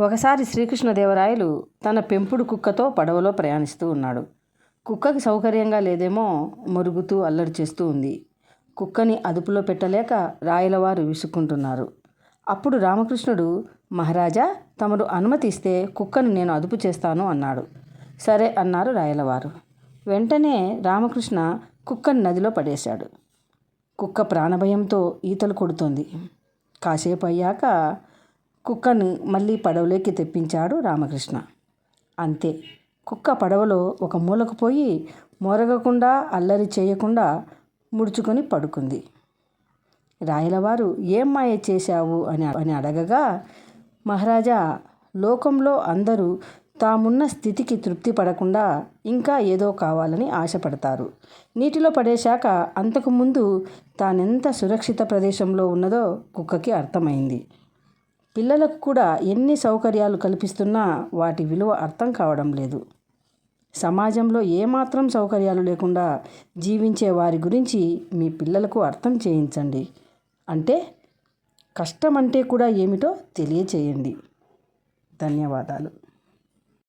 ఒకసారి శ్రీకృష్ణదేవరాయలు తన పెంపుడు కుక్కతో పడవలో ప్రయాణిస్తూ ఉన్నాడు. కుక్కకి సౌకర్యంగా లేదేమో మరుగుతూ అల్లరి చేస్తూ ఉంది. కుక్కని అదుపులో పెట్టలేక రాయలవారు విసుక్కుంటున్నారు. అప్పుడు రామకృష్ణుడు మహారాజా తమరు అనుమతిస్తే కుక్కను నేను అదుపు చేస్తాను అన్నాడు. సరే అన్నారు రాయలవారు. వెంటనే రామకృష్ణ కుక్కను నదిలో పడేశాడు. కుక్క ప్రాణభయంతో ఈతలు కొడుతోంది. కాసేపు అయ్యాక కుక్కను మళ్ళీ పడవలోకి తెప్పించాడు రామకృష్ణ. అంతే. కుక్క పడవలో ఒక మూలకు పోయి మొరగకుండా అల్లరి చేయకుండా ముడుచుకొని పడుకుంది. రాయలవారు ఏం మాయ చేశావు? అని అని అడగగా మహారాజా లోకంలో అందరూ తామున్న స్థితికి తృప్తి పడకుండా ఇంకా ఏదో కావాలని ఆశపడతారు. నీటిలో పడేశాక అంతకుముందు తానెంత సురక్షిత ప్రదేశంలో ఉన్నదో కుక్కకి అర్థమైంది. పిల్లలకు కూడా ఎన్ని సౌకర్యాలు కల్పిస్తున్నా వాటి విలువ అర్థం కావడం లేదు. సమాజంలో ఏమాత్రం సౌకర్యాలు లేకుండా జీవించే వారి గురించి మీ పిల్లలకు అర్థం చేయించండి. అంటే కష్టం అంటే కూడా ఏమిటో తెలియచేయండి. ధన్యవాదాలు.